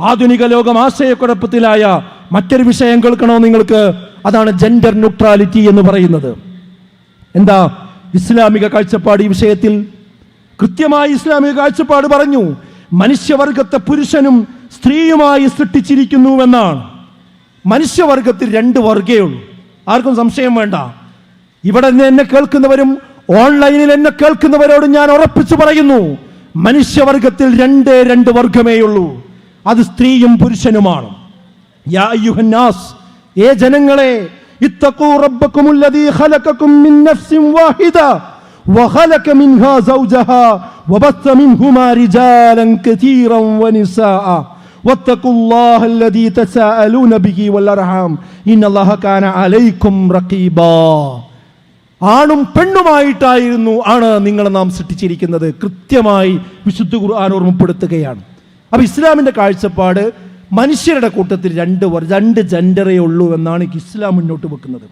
ആധുനിക ലോകം ആശയക്കുഴപ്പത്തിലായ മറ്റൊരു വിഷയം കേൾക്കണോ നിങ്ങൾക്ക്? അതാണ് ജെൻഡർ ന്യൂട്രാലിറ്റി എന്ന് പറയുന്നത്. എന്താ ഇസ്ലാമിക കാഴ്ചപ്പാട് ഈ വിഷയത്തിൽ? കൃത്യമായി ഇസ്ലാമിക കാഴ്ചപ്പാട് പറഞ്ഞു മനുഷ്യവർഗത്തെ പുരുഷനും സ്ത്രീയുമായി സൃഷ്ടിച്ചിരിക്കുന്നുവെന്നാണ്. മനുഷ്യവർഗത്തിൽ രണ്ട് വർഗേ ഉള്ളൂ. ആർക്കും സംശയം വേണ്ട. ഇവിടെ നിന്ന് എന്നെ കേൾക്കുന്നവരും ഓൺലൈനിൽ എന്നെ കേൾക്കുന്നവരോട് ഞാൻ ഉറപ്പിച്ചു പറയുന്നു മനുഷ്യവർഗത്തിൽ രണ്ടേ രണ്ട് വർഗമേ ഉള്ളൂ. അത് സ്ത്രീയും പുരുഷനുമാണ് യാ അയ്യുഹന്നാസ് ഏ ജനങ്ങളെ ഇത്തഖൂ റബ്ബക്കുമുല്ലദീ ഖലഖക്കും മിൻ നഫ്സിൻ വാഹിദ وخلق منها زوجها وبث منهما رجالا كثيرا ونساء واتقوا الله الذي تساءلون به والارحام ان الله كان عليكم رقيبا ആണും പെണ്ണുമായിട്ടായിരുന്നു ആണ് നിങ്ങളെ നാം സൃഷ്ടിച്ചിരിക്കുന്നത് കൃത്യമായി വിശുദ്ധ ഖുർആൻ ഓർമ്മപ്പെടുത്തുകയാണ് അപ്പൊ ഇസ്ലാമിന്റെ കാഴ്ചപ്പാട് മനുഷ്യരുടെ കൂട്ടത്തിൽ രണ്ട് രണ്ട് ജെൻഡറേ ഉള്ളൂ എന്നാണ് ഇസ്ലാം മുന്നോട്ട് വെക്കുന്നത്.